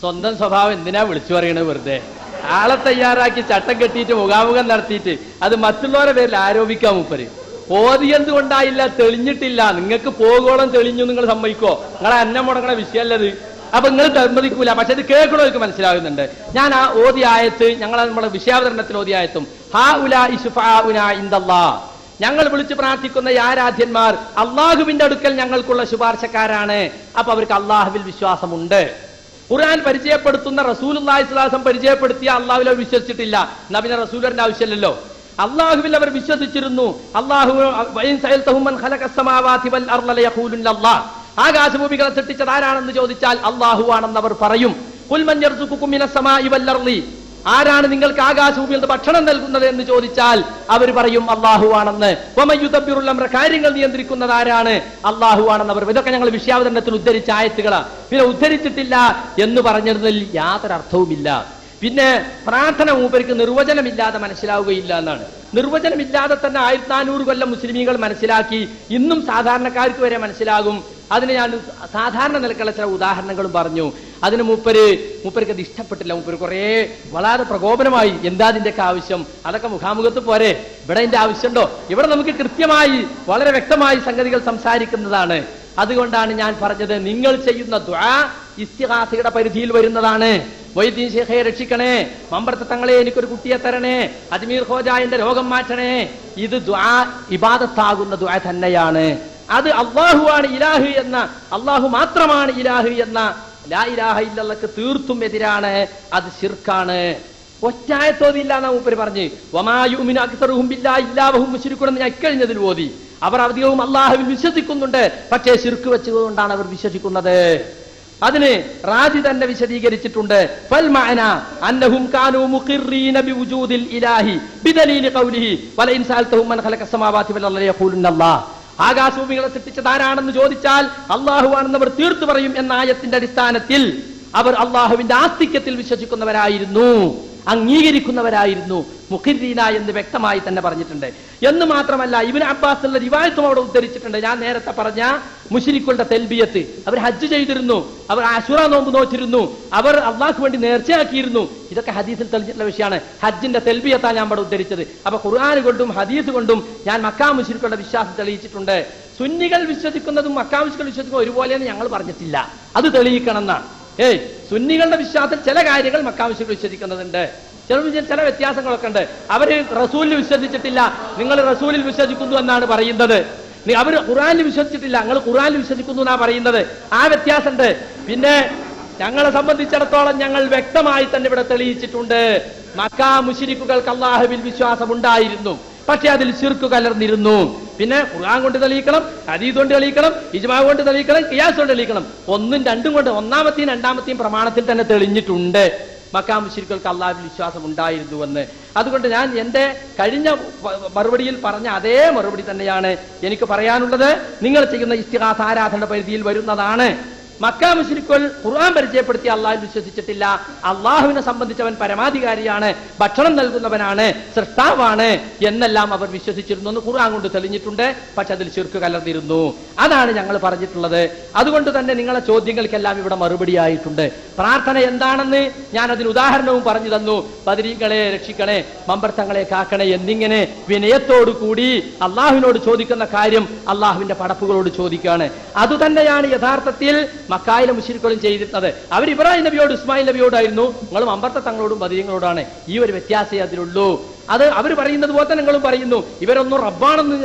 സ്വന്തം സ്വഭാവം എന്തിനാ വിളിച്ചു പറയണത് വെറുതെ? ആളെ തയ്യാറാക്കി ചട്ടം കെട്ടിയിട്ട് മുഖാമുഖം നടത്തിയിട്ട് അത് മറ്റുള്ളവരെ പേരിൽ ആരോപിക്കാൻ മൂപ്പര്. ഓതി എന്തുകൊണ്ടായില്ല? തെളിഞ്ഞിട്ടില്ല. നിങ്ങൾക്ക് പോകോളം തെളിഞ്ഞു നിങ്ങൾ സമ്മതിക്കോ? നിങ്ങളെ അന്നം മുടങ്ങണ വിഷയമല്ലത്. അപ്പൊ നിങ്ങൾ സമ്മതിക്കൂല പക്ഷെ ഇത് കേൾക്കണവർക്ക് മനസ്സിലാകുന്നുണ്ട്. ഞാൻ ആ ഓതി ആയത്ത് ഞങ്ങൾ നമ്മുടെ വിഷയാവതരണത്തിൽ ഓതി ആയത്തും ഹാ ഉലാ ഞങ്ങൾ വിളിച്ചു പ്രാർത്ഥിക്കുന്ന ആരാധ്യന്മാർ അള്ളാഹുവിന്റെ അടുക്കൽ ഞങ്ങൾക്കുള്ള ശുപാർശക്കാരാണ്. അപ്പൊ അവർക്ക് അള്ളാഹുവിൽ വിശ്വാസമുണ്ട്. ഖുർആൻ പരിചയപ്പെടുത്തുന്ന റസൂലുള്ളാഹി സ്വലാസം പരിചയപ്പെടുത്തിയ അള്ളാഹുവിൽ അവർ വിശ്വസിച്ചിട്ടില്ല. എന്നാ പിന്നെ റസൂലറിന്റെ ആവശ്യമില്ലല്ലോ. അള്ളാഹുവിൽ അവർ വിശ്വസിച്ചിരുന്നു. അള്ളാഹു ആകാശഭൂമികളെ സൃഷ്ടിച്ചത് ആരാണെന്ന് ചോദിച്ചാൽ അള്ളാഹു ആണെന്ന് അവർ പറയും ആരാണ് നിങ്ങൾക്ക് ആകാശഭൂമിയിൽ ഭക്ഷണം നൽകുന്നത് എന്ന് ചോദിച്ചാൽ അവർ പറയും അള്ളാഹു ആണെന്ന് വമയുദ്ധബിറുള്ള കാര്യങ്ങൾ നിയന്ത്രിക്കുന്നത് ആരാണ്? അള്ളാഹു ആണെന്ന് അവർ ഇതൊക്കെ ഞങ്ങൾ വിഷയാവതരണത്തിൽ ഉദ്ധരിച്ച ആയത്തുകളാണ് പിന്നെ ഉദ്ധരിച്ചിട്ടില്ല എന്ന് പറഞ്ഞതിൽ യാതൊരു അർത്ഥവുമില്ല. പിന്നെ പ്രാർത്ഥന മൂപ്പർക്ക് നിർവചനമില്ലാതെ മനസ്സിലാവുകയില്ല എന്നാണ്. നിർവചനമില്ലാതെ തന്നെ ആയിരത്തി നാനൂറ് കൊല്ലം മുസ്ലിമീങ്ങൾ മനസ്സിലാക്കി ഇന്നും സാധാരണക്കാർക്ക് വരെ മനസ്സിലാകും. അതിന് ഞാൻ സാധാരണ നിലക്കുള്ള ചില ഉദാഹരണങ്ങളും പറഞ്ഞു. അതിന് മൂപ്പര് മൂപ്പർക്ക് അത് ഇഷ്ടപ്പെട്ടില്ല. മൂപ്പര് കുറേ വളരെ പ്രകോപനമായി എന്താ അതിന്റെയൊക്കെ ആവശ്യം? അതൊക്കെ മുഖാമുഖത്ത് പോരെ. ഇവിടെ അതിന്റെ ആവശ്യമുണ്ടോ? ഇവിടെ നമുക്ക് കൃത്യമായി വളരെ വ്യക്തമായി സംഗതികൾ സംസാരിക്കുന്നതാണ്. അതുകൊണ്ടാണ് ഞാൻ പറഞ്ഞത് നിങ്ങൾ ചെയ്യുന്ന ദ്വാ പരിധിയിൽ വരുന്നതാണ്. വൈദ്യൻ ശേഖയെ രക്ഷിക്കണേ. മമ്പർത്ത തങ്ങളെ എനിക്കൊരു കുട്ടിയെ തരണേ. അജ്മീർ ഹോജായന്റെ രോഗം മാറ്റണേ. ഇത് ദ്വാ ഇബാദത്താകുന്ന ദ്വാ തന്നെയാണ്. അത് അള്ളാഹുവാണ് ഇലാഹു എന്ന അള്ളാഹു മാത്രമാണ് ഇലാഹു എന്ന ലാ ഇലാഹ ഇല്ലല്ലക്ക് തീർത്തും എതിരാണ് അത് ശിർക്കാണ്. ഒറ്റായത്തോതില്ല എന്നാ മൂപ്പര് പറഞ്ഞ്. വമായുമിന് അക്സറുഹും ഇല്ലാ എന്ന് ഞാൻ ഇക്കഴിഞ്ഞതിൽ ഓതി. അവർ അധികവും അള്ളാഹുവിൽ വിശ്വസിക്കുന്നുണ്ട്. പക്ഷേ ശിർക്ക് വെച്ചുകൊണ്ടാണ് അവർ വിശ്വസിക്കുന്നത്. അതിന് റാജി തന്നെ വിശദീകരിച്ചിട്ടുണ്ട്. ഇലാഹി ആകാശഭൂമികളെ സൃഷ്ടിച്ചത് ആരാണെന്ന് ചോദിച്ചാൽ അവർ തീർത്തു പറയും എന്ന ആയത്തിന്റെ അടിസ്ഥാനത്തിൽ അവർ അള്ളാഹുവിന്റെ ആസ്തിക്യത്തിൽ വിശ്വസിക്കുന്നവരായിരുന്നു. അംഗീകരിക്കുന്നവരായിരുന്നു. മുഖിദ്ദീന എന്ന് വ്യക്തമായി തന്നെ പറഞ്ഞിട്ടുണ്ട്. എന്ന് മാത്രമല്ല ഇവൻ അബ്ബാസ് എന്ന റിവായത്തും അവിടെ ഉദ്ധരിച്ചിട്ടുണ്ട്. ഞാൻ നേരത്തെ പറഞ്ഞ മുഷിരിക്കുകളുടെ തെൽബിയത്ത്. അവർ ഹജ്ജ് ചെയ്തിരുന്നു. അവർ അശുറ നോമ്പ് നോച്ചിരുന്നു അവർ അള്ളാഹ്ക്ക് വേണ്ടി നേർച്ചയാക്കിയിരുന്നു. ഇതൊക്കെ ഹദീസിൽ തെളിഞ്ഞിട്ടുള്ള വിഷയമാണ്. ഹജ്ജിന്റെ തെൽബിയത്താണ് ഞാൻ അവിടെ ഉദ്ധരിച്ചത്. അപ്പൊ ഖുർആൻ കൊണ്ടും ഹദീസ് കൊണ്ടും ഞാൻ മക്കാ മുഷിരിക്കുകളുടെ വിശ്വാസം തെളിയിച്ചിട്ടുണ്ട്. സുന്നികൾ വിശ്വസിക്കുന്നതും മക്കാ മുഷികൾ വിശ്വസിക്കുന്നതും ഒരുപോലെയെന്ന് ഞങ്ങൾ പറഞ്ഞിട്ടില്ല. അത് തെളിയിക്കണം എന്നാണ് ഏയ് സുന്നികളുടെ വിശ്വാസത്തിൽ ചില കാര്യങ്ങൾ മക്കാവശ്യങ്ങൾ വിശ്വസിക്കുന്നതുണ്ട്. ചില ചില വ്യത്യാസങ്ങളൊക്കെ ഉണ്ട്. അവർ റസൂലിൽ വിശ്വസിച്ചിട്ടില്ല. നിങ്ങൾ റസൂലിൽ വിശ്വസിക്കുന്നു എന്നാണ് പറയുന്നത്. അവർ ഖുറാനിൽ വിശ്വസിച്ചിട്ടില്ല. നിങ്ങൾ ഖുറാനിൽ വിശ്വസിക്കുന്നു എന്നാണ് പറയുന്നത്. ആ വ്യത്യാസമുണ്ട്. പിന്നെ ഞങ്ങളെ സംബന്ധിച്ചിടത്തോളം ഞങ്ങൾ വ്യക്തമായി തന്നെ ഇവിടെ തെളിയിച്ചിട്ടുണ്ട്. മക്കാ മുഷിരിക്കുകൾക്ക് അള്ളാഹുവിൽ വിശ്വാസം ഉണ്ടായിരുന്നു പക്ഷെ അതിൽ ശിർക്ക് കലർന്നിരുന്നു. പിന്നെ ഖുർആൻ കൊണ്ട് തെളിയിക്കണം ഹദീസ് കൊണ്ട് തെളിയിക്കണം ഇജ്മാ കൊണ്ട് തെളിയിക്കണം ഖിയാസ് കൊണ്ട് തെളിയിക്കണം. ഒന്നും രണ്ടും കൊണ്ട് ഒന്നാമത്തെയും രണ്ടാമത്തെയും പ്രമാണത്തിൽ തന്നെ തെളിഞ്ഞിട്ടുണ്ട്. മക്കാം മുഷിരിക്കൾക്ക് അള്ളാഹുവിൽ വിശ്വാസം ഉണ്ടായിരുന്നുവെന്ന് അതുകൊണ്ട് ഞാൻ എന്റെ കഴിഞ്ഞ മറുപടിയിൽ പറഞ്ഞ അതേ മറുപടി തന്നെയാണ് എനിക്ക് പറയാനുള്ളത്. നിങ്ങൾ ചെയ്യുന്ന ഇസ്തിഹാസ് ആരാധന പരിധിയിൽ വരുന്നതാണ്. മക്കാ മുശ്രിക്കുകൾ ഖുർആൻ പരിചയപ്പെടുത്തി അള്ളാഹു വിശ്വസിച്ചിട്ടില്ല. അള്ളാഹുവിനെ സംബന്ധിച്ചവൻ പരമാധികാരിയാണ് ഭക്ഷണം നൽകുന്നവനാണ് സൃഷ്ടാവാണ് എന്നെല്ലാം അവർ വിശ്വസിച്ചിരുന്നു എന്ന് ഖുർആൻ കൊണ്ട് തെളിഞ്ഞിട്ടുണ്ട്. പക്ഷെ അതിൽ ചുരുക്ക് കലർന്നിരുന്നു. അതാണ് ഞങ്ങൾ പറഞ്ഞിട്ടുള്ളത്. അതുകൊണ്ട് തന്നെ നിങ്ങളെ ചോദ്യങ്ങൾക്കെല്ലാം ഇവിടെ മറുപടി ആയിട്ടുണ്ട് പ്രാർത്ഥന എന്താണെന്ന് ഞാൻ അതിന് ഉദാഹരണവും പറഞ്ഞു തന്നു. ബദരീകളെ രക്ഷിക്കണേ മമ്പർത്തങ്ങളെ കാക്കണേ എന്നിങ്ങനെ വിനയത്തോടു കൂടി അള്ളാഹുവിനോട് ചോദിക്കുന്ന കാര്യം അള്ളാഹുവിന്റെ പടപ്പുകളോട് ചോദിക്കുകയാണ്. അതുതന്നെയാണ് യഥാർത്ഥത്തിൽ മക്കായിലെ മുഷിരിക്കളും ചെയ്തിരുന്നത്. അവർ ഇബ്രാഹിം നബിയോട് ഇസ്മായിൽ നബിയോടായിരുന്നു. നിങ്ങളും അമ്പർത്ത തങ്ങളോടും ബദരീങ്ങളോടാണ് ഈ ഒരു വ്യത്യാസമേ അതിലുള്ളൂ. അത് അവർ പറയുന്നത് പോലെ തന്നെ നിങ്ങളും പറയുന്നു. ഇവരൊന്നും റബ്ബാണെന്ന്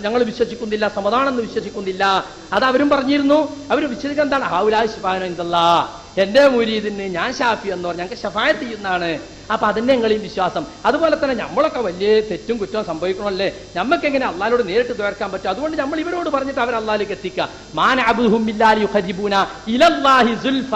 ഞങ്ങൾ വിശ്വസിക്കുന്നില്ല സമതാണെന്ന് വിശ്വസിക്കുന്നില്ല. അത് അവരും പറഞ്ഞിരുന്നു. അവർ വിശ്വസിക്കാൻ എന്താണ്? ഹാവുലാ എന്തല്ല എന്റെ മൂരീതിന് ഞാൻ ഷാഫി എന്ന് ഞങ്ങൾക്ക് ഷഫായത്ത് ചെയ്യുന്നതാണ്. അപ്പൊ അതിന്റെ ഞങ്ങളീ വിശ്വാസം. അതുപോലെ തന്നെ നമ്മളൊക്കെ വലിയ തെറ്റും കുറ്റവും സംഭവിക്കണമല്ലേ? നമുക്ക് എങ്ങനെ അള്ളാലോട് നേരിട്ട് തീർക്കാൻ പറ്റും? അതുകൊണ്ട് നമ്മൾ ഇവരോട് പറഞ്ഞിട്ട് അവർ അള്ളാഹിലേക്ക് എത്തിക്കുക. മാൻ സുൽഫ.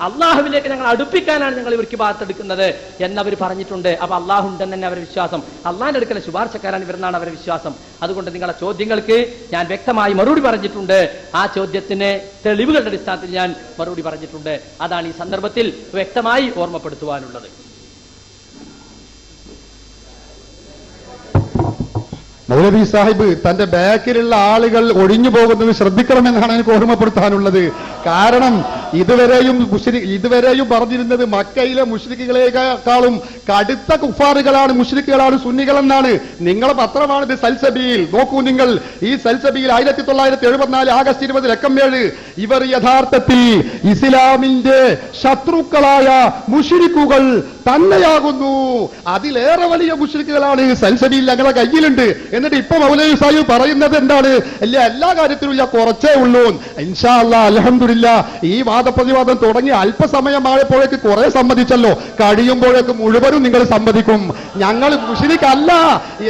അള്ളാഹുവിലേക്ക് ഞങ്ങൾ അടുപ്പിക്കാനാണ് ഞങ്ങൾ ഇവർക്ക് ഭാഗത്തെടുക്കുന്നത് എന്നവർ പറഞ്ഞിട്ടുണ്ട്. അപ്പൊ അള്ളാഹു ഉണ്ടെന്ന് തന്നെ അവരുടെ വിശ്വാസം. അള്ളാഹിന്റെ അടുക്കലെ ശുപാർശക്കാരാണ് ഇവരെന്നാണ് അവരുടെ വിശ്വാസം. അതുകൊണ്ട് നിങ്ങളുടെ ചോദ്യങ്ങൾക്ക് ഞാൻ വ്യക്തമായി മറുപടി പറഞ്ഞിട്ടുണ്ട്. ആ ചോദ്യത്തിന് തെളിവുകളുടെ അടിസ്ഥാനത്തിൽ ഞാൻ മറുപടി പറഞ്ഞിട്ടുണ്ട്. അതാണ് ഈ സന്ദർഭത്തിൽ വ്യക്തമായി ഓർമ്മപ്പെടുത്തുവാനുള്ളത്. മൗലവി സാഹിബ് തന്റെ ബാക്കിലുള്ള ആളുകൾ ഒഴിഞ്ഞു പോകുന്നത് ശ്രദ്ധിക്കണമെന്നാണ് എനിക്ക് ഓർമ്മപ്പെടുത്താനുള്ളത്. കാരണം ഇതുവരെയും ഇതുവരെയും പറഞ്ഞിരുന്നത് മക്കയിലെ മുഷ്രിക്കുകളെക്കാളും കടുത്ത കുഫാറുകളാണ് മുഷ്രിക്കുകളാണ് സുന്നികളെന്നാണ്. നിങ്ങളെ പത്രമാണ് ഇത് സൽസബിയിൽ നോക്കൂ നിങ്ങൾ ഈ സൽസബിയിൽ ആയിരത്തി തൊള്ളായിരത്തി എഴുപത്തിനാല് ആഗസ്റ്റ് ഇരുപത് ലക്കം ഏഴ്. ഇവർ യഥാർത്ഥത്തിൽ ഇസ്ലാമിന്റെ ശത്രുക്കളായ മുഷിരിക്കുകൾ തന്നെയാകുന്നു. അതിലേറെ വലിയ മുഷിരിക്കുകളാണ് സൽസബിയിൽ ഞങ്ങളുടെ കയ്യിലുണ്ട്. എന്നിട്ട് ഇപ്പൊ മൗലവി സാഹിബ് പറയുന്നത് എന്താണ്? അല്ല എല്ലാ കാര്യത്തിലും ഇല്ല കുറച്ചേ ഉള്ളൂ. ഇൻഷാല്ല അലഹമില്ല ഈ വാദപ്രതിവാദം തുടങ്ങി അല്പസമയമായപ്പോഴേക്ക് കുറെ സമ്മതിച്ചല്ലോ. കഴിയുമ്പോഴേക്ക് മുഴുവനും നിങ്ങൾ സമ്മതിക്കും. ഞങ്ങൾ മുഷിരിക്കല്ല.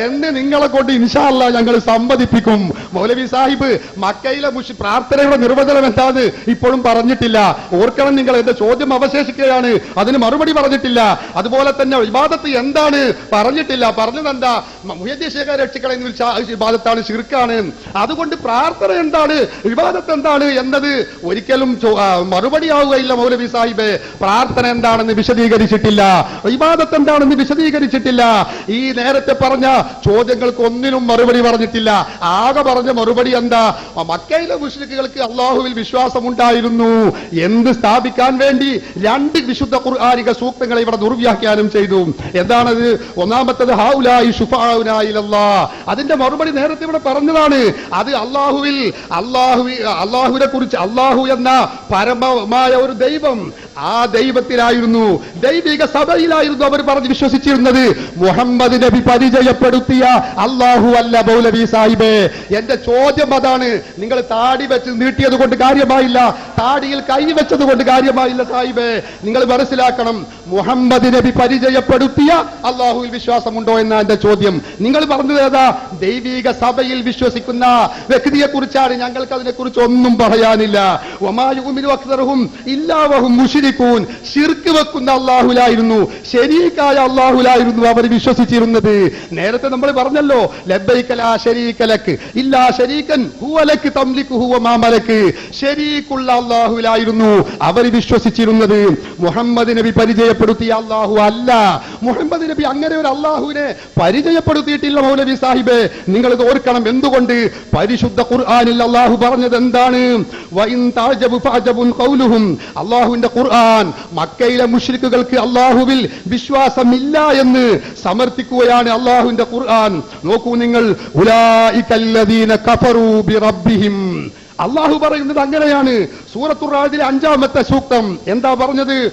എന്ന് നിങ്ങളെ കൊണ്ട് ഇൻഷാല്ല ഞങ്ങൾ സമ്മതിപ്പിക്കും. മൗലവി സാഹിബ് മക്കയിലെ മുഷി പ്രാർത്ഥനയുടെ നിർവചനം എന്താണ് ഇപ്പോഴും പറഞ്ഞിട്ടില്ല. ഓർക്കണം നിങ്ങൾ എന്റെ ചോദ്യം അവശേഷിക്കുകയാണ്. അതിന് മറുപടി പറഞ്ഞിട്ടില്ല. അതുപോലെ തന്നെ വിവാദത്ത് എന്താണ്? പറഞ്ഞിട്ടില്ല. പറഞ്ഞത് എന്താ മുഹദ്ദേശേഖ വിവാദത്താണ് ശിർക്കാണ്. അതുകൊണ്ട് പ്രാർത്ഥന എന്താണ്? വിവാദത്ത് എന്താണ് എന്നത് ഒരിക്കലും മറുപടിയാവുകയില്ല മൗലവി സാഹിബ്. പ്രാർത്ഥന എന്താണെന്ന് വിശദീകരിച്ചിട്ടില്ല. വിവാദത്ത് എന്താണെന്ന് വിശദീകരിച്ചിട്ടില്ല. ഈ നേരത്തെ പറഞ്ഞ ചോദ്യങ്ങൾക്ക് ഒന്നിനും മറുപടി പറഞ്ഞിട്ടില്ല. ആകെ പറഞ്ഞ മറുപടി എന്താ? മക്കയിലെ മുസ്ലിക്കുകൾക്ക് അള്ളാഹുവിൽ വിശ്വാസമുണ്ടായിരുന്നു. എന്ത് സ്ഥാപിക്കാൻ വേണ്ടി രണ്ട് വിശുദ്ധ ഖുർആാനിക സൂക്തങ്ങളെ ഇവിടെ ദുർവ്യാഖ്യാനം ചെയ്തു. എന്താണത്? ഒന്നാമത്തത് ഹൗലായി അതിന്റെ മറുപടി നേരത്തെ ഇവിടെ പറഞ്ഞതാണ്. അത് അള്ളാഹുവിൽ അള്ളാഹു അള്ളാഹുവിനെ കുറിച്ച് അള്ളാഹു എന്ന പരമമായ ഒരു ദൈവം ആ ദൈവത്തിലായിരുന്നു ദൈവിക സഭയിലായിരുന്നു അവർ പറഞ്ഞ് വിശ്വസിച്ചിരുന്നത്. മുഹമ്മദ് നബി പരിചയപ്പെടുത്തിയ അള്ളാഹു അല്ല മൗലവി സാഹിബേ. എന്റെ ചോദ്യം അതാണ് നിങ്ങൾ താടി വെച്ച് നീട്ടിയത് കൊണ്ട് കാര്യമായില്ല താടിയിൽ കൈവച്ചത് കൊണ്ട് കാര്യമായില്ല സാഹിബേ. നിങ്ങൾ മനസ്സിലാക്കണം മുഹമ്മദ് നബി പരിചയപ്പെടുത്തിയ അള്ളാഹുവിൽ വിശ്വാസമുണ്ടോ എന്നാണ് എന്റെ ചോദ്യം. നിങ്ങൾ പറഞ്ഞത് ഏതാ? ദൈവിക സഭയിൽ വിശ്വസിക്കുന്ന വ്യക്തിയെ കുറിച്ചാണ് ഞങ്ങൾക്ക് അതിനെ കുറിച്ച് ഒന്നും പറയാനില്ല ഒമായുമിനു ഇല്ലാവഹും ഇല്ലാവഹും മുഷിരിക്കൂൻ ഷിർക്ക് വെക്കുന്ന അള്ളാഹുലായിരുന്നു ശരീക്കായ അള്ളാഹുലായിരുന്നു അവർ വിശ്വസിച്ചിരുന്നത്. നേരത്തെ നമ്മൾ പറഞ്ഞല്ലോ ശരീക്കലക്ക് ഇല്ലാ അള്ളാഹുലായിരുന്നു അവർ വിശ്വസിച്ചിരുന്നത്. മുഹമ്മദ് നബി പരിചയപ്പെടുത്തിയ അള്ളാഹു അല്ല. മുഹമ്മദ് നബി അങ്ങനെ ഒരു അള്ളാഹുവിനെ പരിചയപ്പെടുത്തിയിട്ടില്ല മൗലവി സാഹിബ്. നിങ്ങൾ ഇത് ഓർക്കണം എന്തുകൊണ്ട്? പരിശുദ്ധ ഖുർആാനിൽ അള്ളാഹു പറഞ്ഞത് എന്താണ് അള്ളാഹുവിന്റെ ഖുർആൻ മക്കയിലെ മുശ്രിക്കുകൾക്ക് അള്ളാഹുവിൽ വിശ്വാസമില്ല എന്ന് സമർത്ഥിക്കുകയാണ് അള്ളാഹുവിന്റെ ഖുർആൻ. നോക്കൂ നിങ്ങൾ അള്ളാഹു പറയുന്നത് അങ്ങനെയാണ്. സൂറത്തുറാദിലെ അഞ്ചാമത്തെ സൂക്തം എന്താ പറഞ്ഞത്?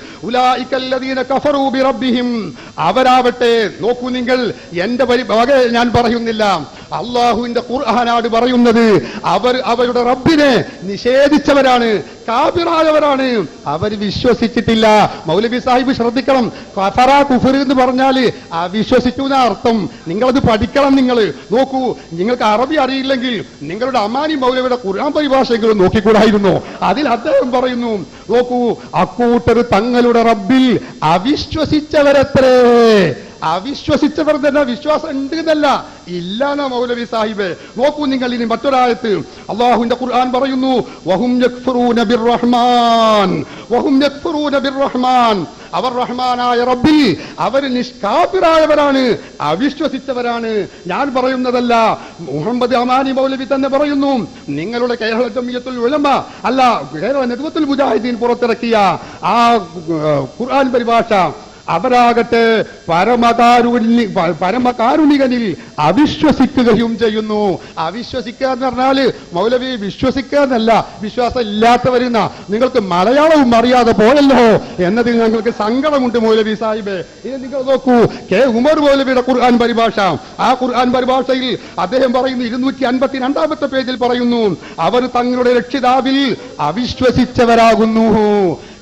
അവരാവട്ടെ നോക്കൂ നിങ്ങൾ എന്റെ ഞാൻ പറയുന്നില്ല. അള്ളാഹുവിന്റെ ഖുർആനാണ് പറയുന്നത്. അവർ അവരുടെ റബ്ബിനെ നിഷേധിച്ചവരാണ് കാബിറായവരാണ് അവർ വിശ്വസിച്ചിട്ടില്ല. മൗലവി സാഹിബ് ശ്രദ്ധിക്കണം. കഫറ കുഫർ എന്ന് പറഞ്ഞാൽ വിശ്വസിച്ചു എന്ന അർത്ഥം. നിങ്ങളത് പഠിക്കണം നിങ്ങൾ നോക്കൂ നിങ്ങൾക്ക് അറബി അറിയില്ലെങ്കിൽ നിങ്ങളുടെ അമാനി മൗലവിയുടെ ഖുർആൻ പരിഭാഷയെങ്കിലും നോക്കിക്കൂടായിരുന്നു. അതിൽ അദ്ദേഹം പറയുന്നു നോക്കൂ അക്കൂട്ടർ തങ്ങളുടെ റബ്ബിൽ അവിശ്വസിച്ചവരത്രേ. അവിശ്വസിച്ചവർ തന്നെ വിശ്വാസം ഉണ്ട് എന്നല്ല. ഇല്ല എന്നാ മൗലവി സാഹിബ്. നോക്കൂ നിങ്ങൾ ഇനി മറ്റൊരാഴത്ത് അള്ളാഹുവിന്റെ ഖുർആൻ പറയുന്നു വഹും വഹും അവർ റഹ്മാനായ റബ്ബി അവർ നിഷ്കാപിറായവരാണ് അവിശ്വസിച്ചവരാണ്. ഞാൻ പറയുന്നതല്ല മുഹമ്മദ് അമാനി മൗലവി തന്നെ പറയുന്നു നിങ്ങളുടെ കേരള ജമിയത്തുൽ ഉലമ അല്ല കേരള നെതുവത്തുൽ മുജാഹിദ്ദീൻ പുറത്തിറക്കിയ ആ ഖുർആൻ പരിഭാഷ അവരാകട്ടെ പരമകാരുണ്യ പരമകാരുണികനിൽ അവിശ്വസിക്കുകയും ചെയ്യുന്നു. അവിശ്വസിക്കുക എന്ന് പറഞ്ഞാൽ മൗലവി വിശ്വസിക്കുക എന്നല്ല വിശ്വാസം ഇല്ലാത്തവരുന്ന നിങ്ങൾക്ക് മലയാളവും അറിയാതെ പോയല്ലോ എന്നതിൽ ഞങ്ങൾക്ക് സങ്കടമുണ്ട് മൗലവി സാഹിബ്. ഇത് നിങ്ങൾ നോക്കൂ കെ. ഉമർ മൗലവിയുടെ ഖുർആൻ പരിഭാഷ. ആ ഖുർആൻ പരിഭാഷയിൽ അദ്ദേഹം പറയുന്നു ഇരുന്നൂറ്റി അൻപത്തി രണ്ടാമത്തെ പേജിൽ പറയുന്നു അവർ തങ്ങളുടെ രക്ഷിതാവിൽ അവിശ്വസിച്ചവരാകുന്നു.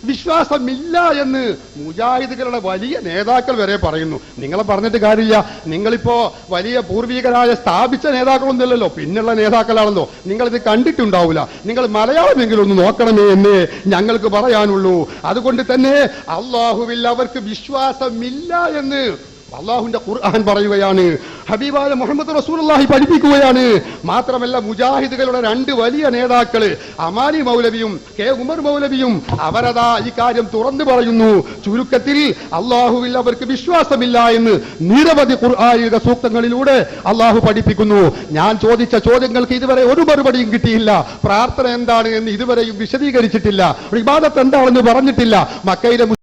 വിശ്വാസമില്ല എന്ന് മുജാഹിദുകളുടെ വലിയ നേതാക്കൾ വരെ പറയുന്നു. നിങ്ങൾ പറഞ്ഞിട്ട് കാര്യമില്ല. നിങ്ങളിപ്പോ വലിയ പൂർവികരായ സ്ഥാപിച്ച നേതാക്കളൊന്നുമില്ലല്ലോ. പിന്നുള്ള നേതാക്കളാണല്ലോ നിങ്ങൾ ഇത് കണ്ടിട്ടുണ്ടാവില്ല നിങ്ങൾ മലയാളമെങ്കിലും ഒന്ന് നോക്കണമേ എന്ന് ഞങ്ങൾക്ക് പറയാനുള്ളൂ. അതുകൊണ്ട് തന്നെ അള്ളാഹുവിൽ അവർക്ക് വിശ്വാസമില്ല എന്ന് അള്ളാഹുവിന്റെ ഖുർആൻ പറയുകയാണ്. ഹബീബായ മുഹമ്മദ് റസൂലുള്ളാഹി പഠിപ്പിക്കുകയാണ്. മാത്രമല്ല മുജാഹിദുകളുടെ രണ്ട് വലിയ നേതാക്കൾ അമാലി മൗലവിയും കെ ഉമർ മൗലവിയും അവരതാ ഈ കാര്യം തുറന്നു പറയുന്നു. ചുരുക്കത്തിൽ അള്ളാഹുവിൽ അവർക്ക് വിശ്വാസമില്ല എന്ന് നിരവധി ഖുർആാനിക സൂക്തങ്ങളിലൂടെ അള്ളാഹു പഠിപ്പിക്കുന്നു. ഞാൻ ചോദിച്ച ചോദ്യങ്ങൾക്ക് ഇതുവരെ ഒരു മറുപടിയും കിട്ടിയില്ല. പ്രാർത്ഥന എന്താണ് എന്ന് ഇതുവരെയും വിശദീകരിച്ചിട്ടില്ല. വിവാദത്ത് എന്താണെന്ന് പറഞ്ഞിട്ടില്ല. മക്കയിലെ